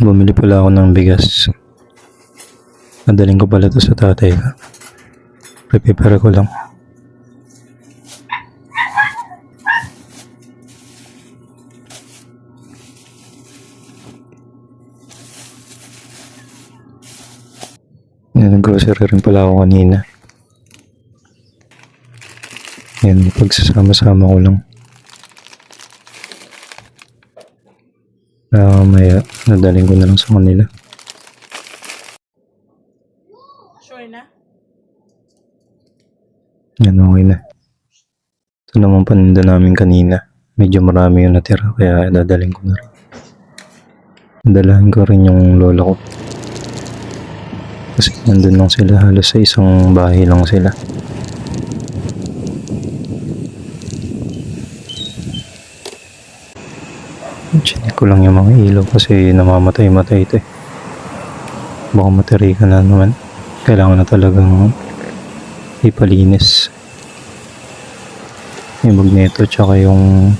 Bumili pala ako ng bigas. Nadaling ko pala to sa tatay. Prepare ko lang. Yan, nag-grocery rin pala ako kanina. Yan, pagsasama-sama ko lang. Ah, maya, nadaling ko na lang sa kanila. Sure na? Yan, okay na. Ito naman paninda namin kanina. Medyo marami yung natira, kaya dadaling ko na rin. Dalahan ko rin yung lola ko. Kasi nandun lang sila, halos sa isang bahay lang sila. Chinik ko lang yung mga ilaw kasi namamatay-matay ito eh. Baka matari ka na naman. Kailangan na talagang ipalinis. Yung magneto tsaka yung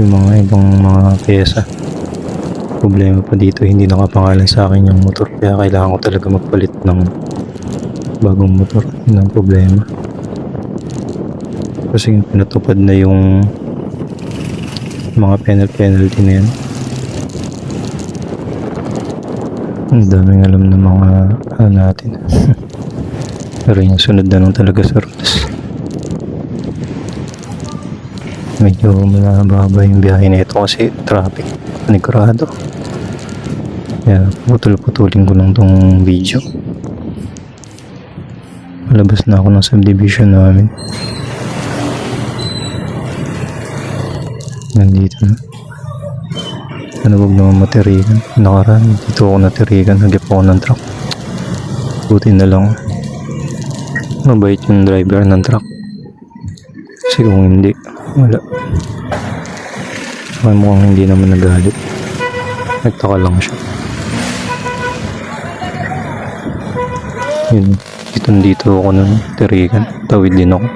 yung mga ibang mga pyesa. Problema pa dito, hindi nakapangalan sa akin yung motor kaya kailangan ko talaga magpalit ng bagong motor. Yun ang problema. Kasi pinatupad na yung mga penal penalty na yan. Ang daming alam ng mga ano natin. Pero yung sunod na lang talaga sa rules. Medyo malababa yung biyahe na ito kasi traffic. Panigurado. Kaya putol-putulin ko lang tong video. Palabas na ako ng subdivision namin. Nandito na. Ano wag naman matirigan. Nakaraan, dito ako natirigan. Nagip ako ng truck. Buti na lang. Mabait yung driver ng truck. Kasi kung hindi, wala. Saka mukhang hindi naman nagalit. Nagtaka lang siya. Yun. Dito dito ako nung tirigan. Tawid din ako.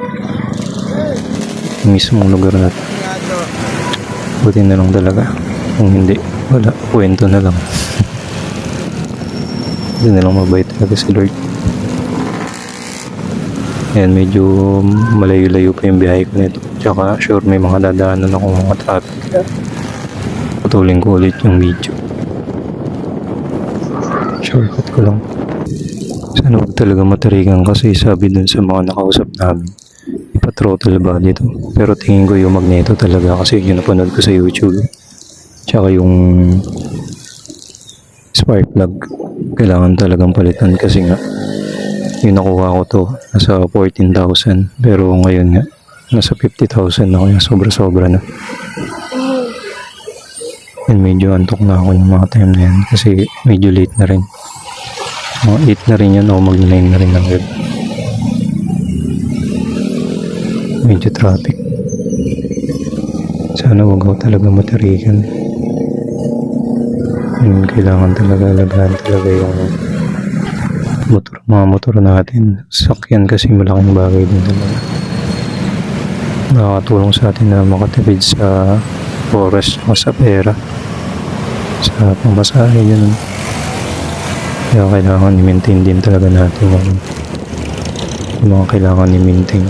Mismong lugar na to. Buti na lang talaga. Kung hindi, wala. Kwento na lang. Buti na lang mabait talaga si Lord. Ayan, medyo malayo-layo pa yung biyahe ko nito. Tsaka sure may mga dadaanan ako mga traffic. Putulin ko ulit yung video. Shortcut ko lang. Sana huwag talaga matarigan kasi sabi dun sa mga nakausap namin. Ipa-throttle ba dito? Pero tingin ko yung magneto talaga kasi yun napanood ko sa YouTube. Tsaka yung spark plug. Kailangan talagang palitan kasi nga yung nakuha ko to nasa 14,000 pero ngayon nga nasa 50,000 na kaya sobra-sobra na. And medyo antok na ako yung mga time na yan kasi medyo late na rin. Mga 8 na rin yan o mag 9 na rin ng gabi. Medyo traffic. Sana wag ako talaga matirikan. Yun, kailangan talaga alagaan talaga yung motor, mga motor natin. Sakyan kasi malaking bagay din talaga. Nakakatulong sa atin na makatipid sa oras o sa pera. Sa pamasahe yun. Kaya kailangan i-maintain din talaga natin yung mga kailangan i-maintain.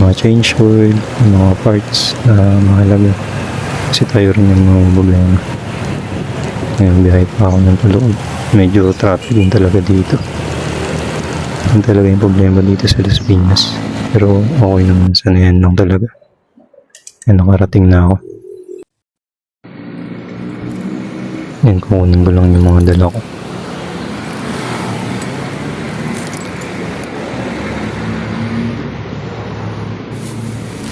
Mga change oil, mga parts na mahalaga. Kasi tayo rin yung mga problema. Ngayon biyahe pa ako ng paloob. Medyo traffic din talaga dito. Yan talaga yung problema dito sa Las Piñas. Pero okay naman. Sanayan lang talaga. Yan, nakarating na ako. Yan, kukunin ko lang yung mga dala ko.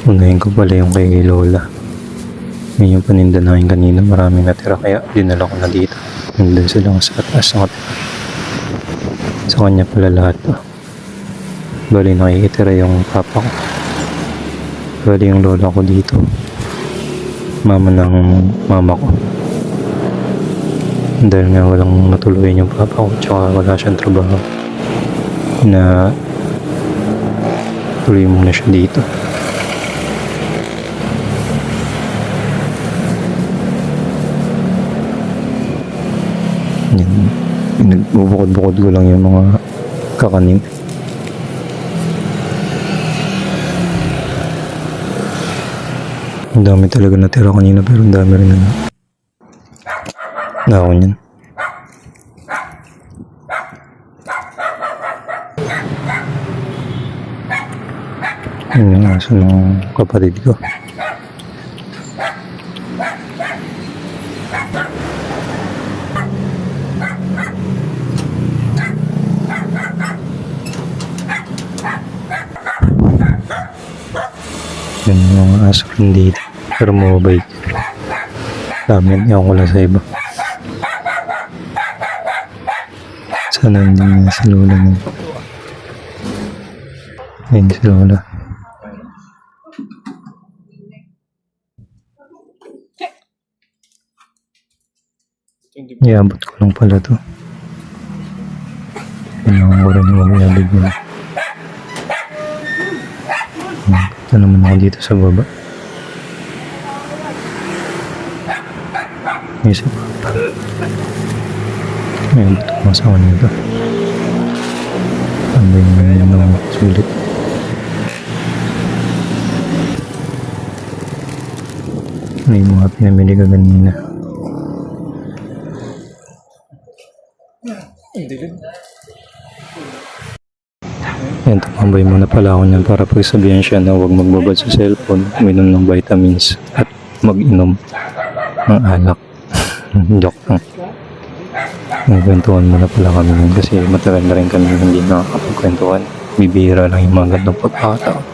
Unahin ko pala yung kay Lola. Yun yung paninda namin kanina. Maraming natira kaya dinala ko na dito. Nandun sila sa taas hotel. Sa kanya pala lahat to. Bali nakikitira yung papa ko. Bali yung lola ko dito. Mama ng mama ko. Dahil nga walang matuluyan yung papa ko. Tsaka wala siyang trabaho. Na tuloy muna siya dito. Pinagbubukod-bukod ko lang yung mga kakanin. Ang dami talaga natira kanina pero ang dami rin na Nako niyan. Yun yung aso ng kapatid ko. Yun dito. Pero mababait. Dami, ewan ko lang sa iba. Sana hindi na si Lola nun. Ayun si Lola. Iabot ko lang pala to. Kailangan ko rin yung mag-iabot mo. Ito naman ako dito sa baba. May isa pa. May abot ko sa kanya ito. Ano yung mga sulit. May mga pinamili ka kanina. Yan, tumambay muna pala ako niyan para pagsabihan siya na huwag magbabad sa cellphone, uminom ng vitamins at mag-inom ng alak. Joke lang. Nagkwentuhan muna pala kami nun kasi matagal na rin kami hindi nakakapagkwentuhan. Bibihira lang yung mga gandang pagkakataon.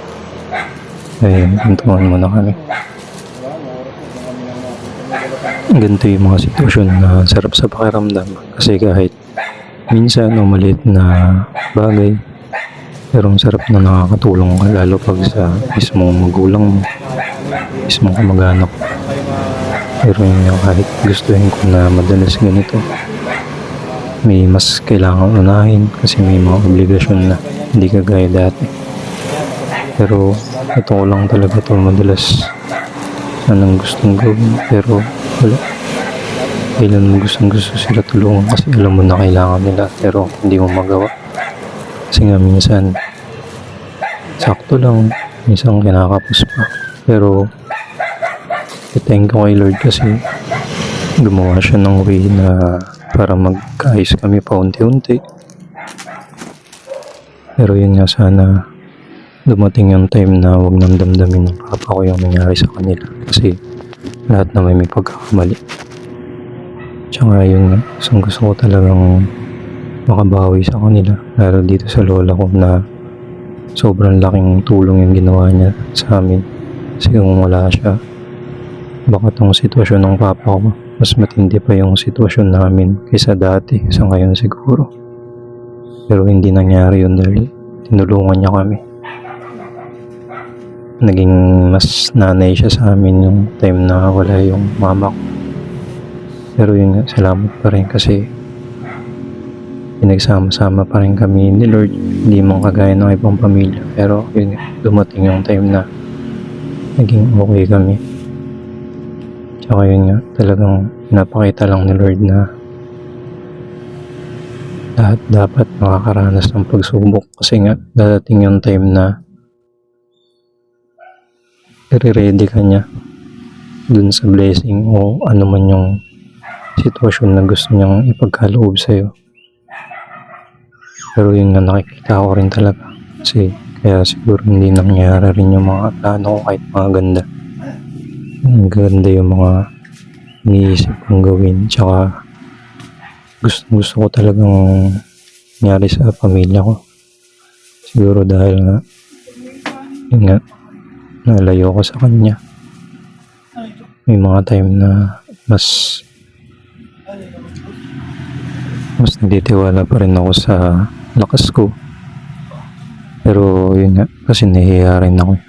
Ayun, kwentuhan muna kami. Ganito yung mga sitwasyon na sarap sa pakiramdam kasi kahit minsan o maliit na bagay pero ang sarap na nakakatulong ka lalo pag sa mismong magulang mo, mismong kamag-anak. Pero yun kahit gustuhin ko na madalas ganito, may mas kailangan unahin kasi may mga obligasyon na hindi kagaya dati. Pero ito ko lang talaga to madalas anong gustong gawin pero wala. Kailan mo gustong gusto sila tulungan kasi alam mo na kailangan nila pero hindi mo magawa. Kasi nga minsan, sakto lang, minsan kinakapos pa. Pero, thank you kay Lord kasi gumawa siya ng way na para magkaayos kami paunti-unti. Pero yun nga sana dumating yung time na huwag nang damdamin ng papa ko yung nangyari sa kanila kasi lahat na may pagkakamali. Tsaka yun nga, gusto, gusto ko talagang makabawi sa kanila lalo dito sa lola ko na sobrang laking tulong yung ginawa niya sa amin kasi kung wala siya baka tong sitwasyon ng papa ko mas matindi pa yung sitwasyon namin kaysa dati sa ngayon siguro pero hindi nangyari yun dahil tinulungan niya kami naging mas nanay siya sa amin yung time na wala yung mama ko pero yun nga salamat pa rin kasi pinagsama-sama pa rin kami ni Lord. Hindi man kagaya ng ibang pamilya. Pero yun, dumating yung time na naging okay kami. Tsaka yun nga, talagang napakita lang ni Lord na lahat dapat makakaranas ng pagsubok. Kasi nga, dadating yung time na i-ready ka niya dun sa blessing o ano man yung sitwasyon na gusto niyang ipagkaloob sa'yo. Pero yun nga nakikita ko rin talaga. Kasi kaya siguro hindi nangyari rin yung mga plano ko kahit mga ganda. Ang ganda yung mga iniisip kong gawin. Tsaka gusto, gusto ko talagang nangyari sa pamilya ko. Siguro dahil nga yun nga nalayo ko sa kanya. May mga time na mas mas nagtitiwala pa rin ako sa lakas ko. Pero yun nga, kasi nahihiya rin ako.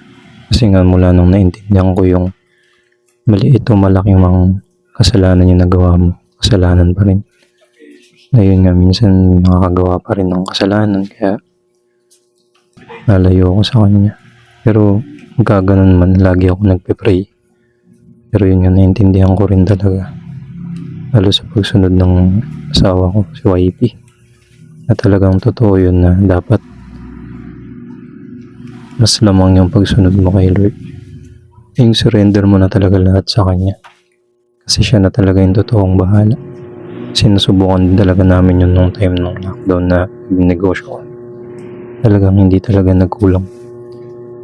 Kasi nga mula nung naintindihan ko yung maliit o malaking mga kasalanan yung nagawa mo, kasalanan pa rin. Ayun nga, minsan nakakagawa pa rin ng kasalanan, kaya nalayo ako sa kanya. Pero magkaganon man, lagi ako nagpe-pray. Pero yun nga, naintindihan ko rin talaga lalo sa pagsunod ng asawa ko, si YP. Na talagang totoo yun na dapat mas lamang yung pagsunod mo kay Lord. Yung surrender mo na talaga lahat sa Kanya. Kasi siya na talaga yung totoong bahala. Sinusubukan din talaga namin yun nung time ng lockdown na negosyo ko. Talagang hindi talaga nagkulang.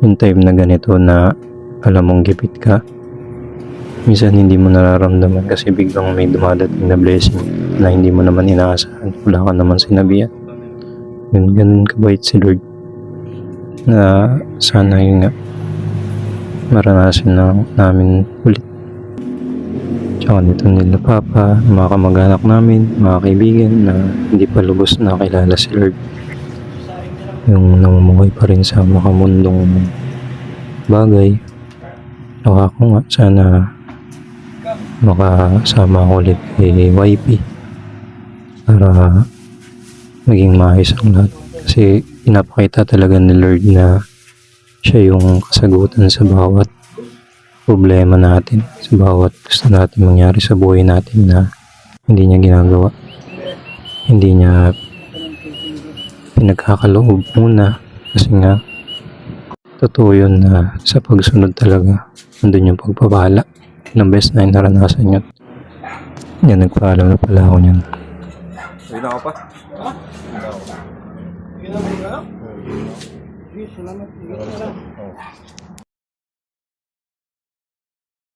Yung time na ganito na alam mong gipit ka, minsan hindi mo nararamdaman kasi biglang may dumadating na blessing na hindi mo naman inaasahan. Wala ka naman sinabihan. Yun, ganun kabait si Lord. Na sana yun nga, maranasan na namin ulit. Tsaka nito nila Papa, mga kamag-anak namin, mga kaibigan na hindi pa lubos na kilala si Lord. Yung namumuhay pa rin sa makamundong bagay. Saka ako nga, sana makasama ulit kay YP para maging maayos ang lahat. Kasi pinapakita talaga ni Lord na siya yung kasagutan sa bawat problema natin, sa bawat gusto natin mangyari sa buhay natin na hindi niya ginagawa. Hindi niya pinagkakaloob muna kasi nga totoo yun na sa pagsunod talaga nandun yung pagpapala ng best na yung naranasan yun. Yan, nagpaalam na pala ako niyan. Uwi na ako pa. Sige, salamat. Sige, salamat.